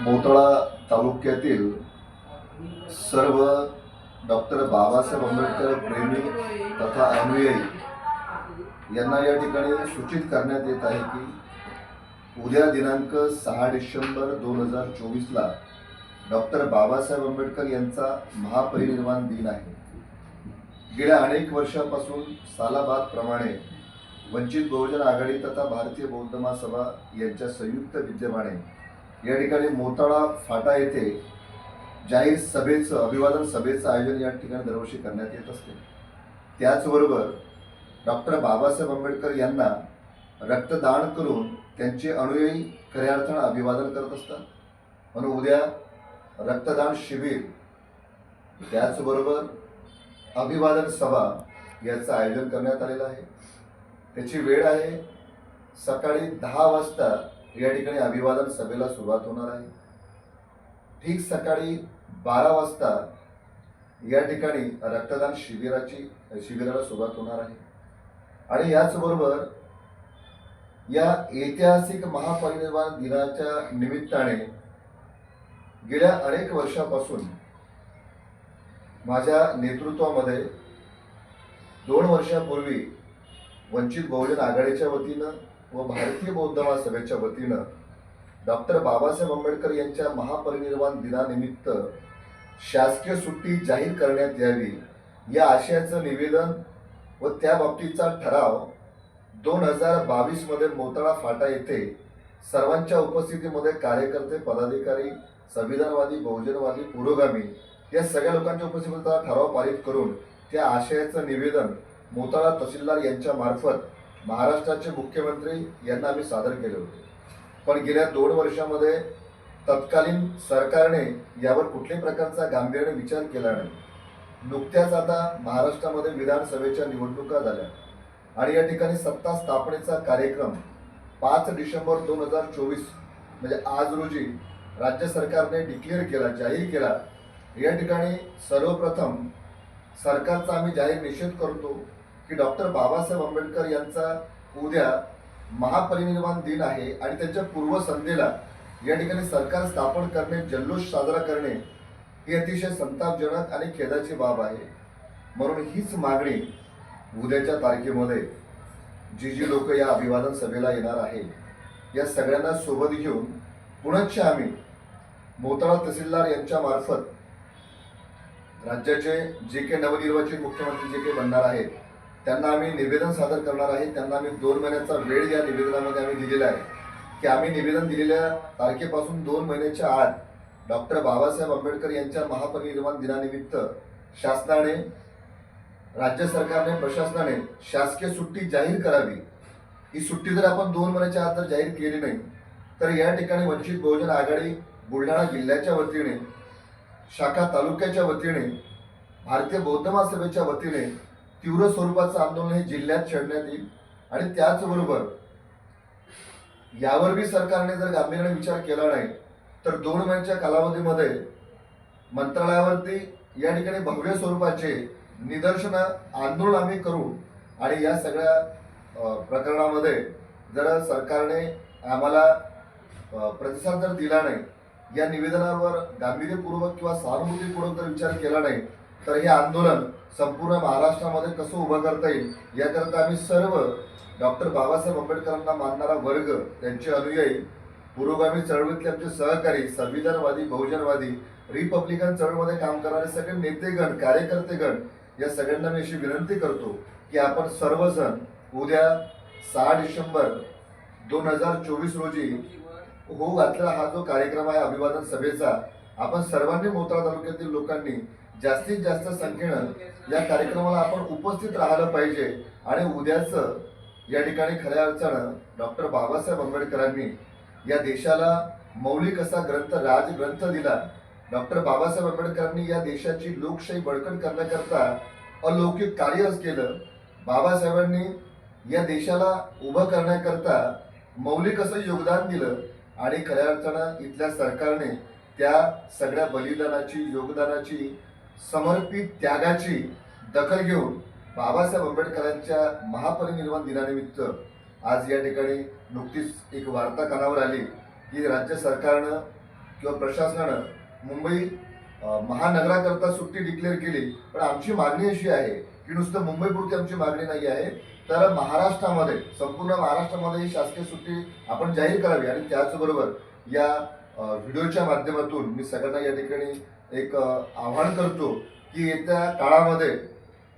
मोतळा तालुक्यातील सर्व डॉक्टर बाबासाहेब आंबेडकर प्रेमी तथा अनुयायी यांना या ठिकाणी सूचित करण्यात येत आहे की उद्या दिनांक सहा डिसेंबर दोन हजार चोवीसला डॉक्टर बाबासाहेब आंबेडकर यांचा महापरिनिर्वाण दिन आहे. गेल्या अनेक वर्षापासून सालाबादप्रमाणे वंचित बहुजन आघाडी तथा भारतीय बौद्ध महासभा यांच्या संयुक्त विद्यमाने या ठिकाणी मोताळा फाटा येथे जाहीर सभेचं अभिवादन सभेचं आयोजन या ठिकाणी दरवर्षी करण्यात येत असते. त्याचबरोबर डॉक्टर बाबासाहेब आंबेडकर यांना रक्तदान करून त्यांचे अनुयायी खऱ्या अर्थानं अभिवादन करत असतात. म्हणून उद्या रक्तदान शिबिर त्याचबरोबर अभिवादन सभा याचं आयोजन करण्यात आलेलं आहे. त्याची वेळ आहे सकाळी दहा वाजता या ठिकाणी अभिवादन सभेला सुरुवात होणार आहे. ठीक सकाळी बारा वाजता या ठिकाणी रक्तदान शिबिराची शिबिराला सुरुवात होणार आहे. आणि याचबरोबर या ऐतिहासिक महापरिनिर्वाण दिनाच्या निमित्ताने गेल्या अनेक वर्षापासून माझ्या नेतृत्वामध्ये दोन वर्षापूर्वी वंचित बहुजन आघाडीच्या वतीनं व भारतीय बौद्ध महासभेच्या वतीनं डॉक्टर बाबासाहेब आंबेडकर यांच्या महापरिनिर्वाण दिनानिमित्त शासकीय सुट्टी जाहीर करण्यात यावी या आशयाचं निवेदन व त्याबाबतीचा ठराव दोन हजार बावीसमध्ये मोताळा फाटा येथे सर्वांच्या उपस्थितीमध्ये कार्यकर्ते पदाधिकारी संविधानवादी बहुजनवादी पुरोगामी या सगळ्या लोकांच्या उपस्थितीमध्ये ठराव पारित करून त्या आशयाचं निवेदन मोताळा तहसीलदार यांच्यामार्फत महाराष्ट्राचे मुख्यमंत्री यांना आम्ही सादर केले होते. पण गेल्या दोन वर्षामध्ये तत्कालीन सरकारने यावर कुठल्याही प्रकारचा गांभीर्याने विचार केला नाही. नुकत्याच आता महाराष्ट्रामध्ये विधानसभेच्या निवडणुका झाल्या आणि या ठिकाणी सत्ता स्थापनेचा कार्यक्रम पाच डिसेंबर दोन हजार चोवीस म्हणजे आज रोजी राज्य सरकारने डिक्लेअर केला जाहीर केला. या ठिकाणी सर्वप्रथम सरकारचा आम्ही जाहीर निषेध करतो. की डॉक्टर बाबासाहेब आंबेडकर यांचा उद्या महापरिनिर्वाण दिन आहे आणि त्यांच्या पूर्वसंध्येला या ठिकाणी सरकार स्थापन करणे जल्लोष साजरा करणे ही अतिशय संतापजनक आणि खेदाची बाब आहे. म्हणून हीच मागणी उद्याच्या तारखेमध्ये जी जी लोक या अभिवादन सभेला येणार आहे या सगळ्यांना सोबत घेऊन पुनश्च आम्ही मोताळा तहसीलदार यांच्या मार्फत राज्याचे जे काही नवनिर्वाचित मुख्यमंत्री जे काही बनणार आहेत त्यांना आम्ही निवेदन सादर करणार आहे. त्यांना आम्ही दोन महिन्याचा वेळ या निवेदनामध्ये आम्ही दिलेला आहे. की आम्ही निवेदन दिलेल्या तारखेपासून दोन महिन्याच्या आत डॉक्टर बाबासाहेब आंबेडकर यांच्या महापरिनिर्वाण दिनानिमित्त शासनाने राज्य सरकारने प्रशासनाने शासकीय सुट्टी जाहीर करावी. ही सुट्टी जर आपण दोन महिन्याच्या आत जर जाहीर केली नाही तर या ठिकाणी वंचित बहुजन आघाडी बुलढाणा जिल्ह्याच्या वतीने शाखा तालुक्याच्या वतीने भारतीय बौद्ध महासभेच्या वतीने तीव्र स्वरूपाचं आंदोलन हे जिल्ह्यात छेडण्यात येईल. आणि त्याचबरोबर यावर बी सरकारने जर गांभीर्याने विचार केला नाही तर दोन महिन्याच्या कालावधीमध्ये मंत्रालयावरती या ठिकाणी भव्य स्वरूपाचे निदर्शन आंदोलन आम्ही करू. आणि या सगळ्या प्रकरणामध्ये जर सरकारने आम्हाला प्रतिसाद जर दिला नाही या निवेदनावर गांभीर्यपूर्वक किंवा सहानुभूतीपूर्वक जर विचार केला नाही तर हे आंदोलन संपूर्ण महाराष्ट्रामध्ये कसं उभं करता येईल याकरता आम्ही सर्व डॉक्टर बाबासाहेब आंबेडकरांना मानणारा वर्ग त्यांचे अनुयायी पुरोगामी चळवळीतले आमचे सहकारी संविधानवादी बहुजनवादी रिपब्लिकन चळवळीमध्ये काम करणारे सगळे नेतेगण कार्यकर्तेगण या सगळ्यांना मी अशी विनंती करतो की आपण सर्वजण उद्या सहा डिसेंबर दोन हजार चोवीस रोजी हो घातलेला हा जो कार्यक्रम आहे अभिवादन सभेचा आपण सर्वांनी मोताळा तालुक्यातील लोकांनी जास्तीत जास्त संख्येनं या कार्यक्रमाला आपण उपस्थित राहिलं पाहिजे आणि उद्याचं या ठिकाणी खऱ्या अर्थानं डॉक्टर बाबासाहेब आंबेडकरांनी या देशाला मौलिक असा ग्रंथ राजग्रंथ दिला. डॉक्टर बाबासाहेब आंबेडकरांनी या देशाची लोकशाही बळकट करण्याकरता अलौकिक कार्यच केलं. बाबासाहेबांनी या देशाला उभं करण्याकरता मौलिक असं योगदान दिलं आणि खऱ्या अर्थानं इथल्या सरकारने त्या सगळ्या बलिदानाची योगदानाची समर्पित त्यागाची दखल घेऊन बाबासाहेब आंबेडकरांच्या महापरिनिर्वाण दिनानिमित्त आज या ठिकाणी नुकतीच एक वार्ता कानावर आली की राज्य सरकारनं किंवा प्रशासनानं मुंबई महानगराकरता सुट्टी डिक्लेअर केली. पण आमची मागणी अशी आहे की नुसतं मुंबईपुरती आमची मागणी नाही आहे. तर महाराष्ट्रामध्ये संपूर्ण महाराष्ट्रामध्ये ही शासकीय सुट्टी आपण जाहीर करावी. आणि त्याचबरोबर या व्हिडिओच्या माध्यमातून मी सगळ्यांना या ठिकाणी एक आव्हान करतो की येत्या काळामध्ये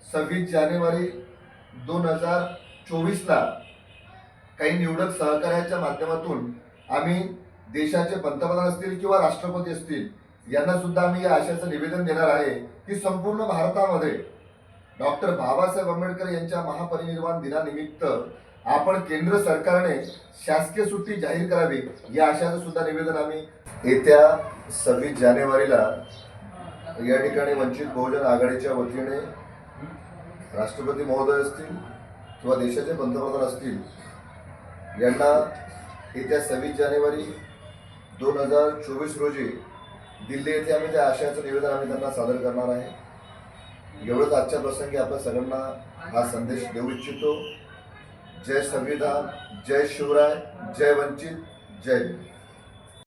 सव्वीस जानेवारी दोन हजार चोवीसला काही निवडक सहकार्याच्या माध्यमातून आम्ही देशाचे पंतप्रधान असतील किंवा राष्ट्रपती असतील यांना सुद्धा आम्ही या आशयाचं निवेदन देणार आहे की संपूर्ण भारतामध्ये डॉक्टर बाबासाहेब आंबेडकर यांच्या महापरिनिर्वाण दिनानिमित्त आपण केंद्र सरकारने शासकीय सुट्टी जाहीर करावी या आशाचं सुद्धा निवेदन आम्ही येत्या सव्वीस जानेवारीला या ठिकाणी वंचित बहुजन आघाडीच्या वतीने राष्ट्रपती महोदय असतील किंवा देशाचे पंतप्रधान असतील यांना येत्या सव्वीस जानेवारी दोन हजार चोवीस रोजी दिल्ली येथे आम्ही त्या आशयाचं निवेदन आम्ही त्यांना सादर करणार आहे. एवढंच आजच्या प्रसंगी आपल्या सगळ्यांना हा संदेश देऊ इच्छितो. जय संविधान जय शिवराय जय वंचित जय भीम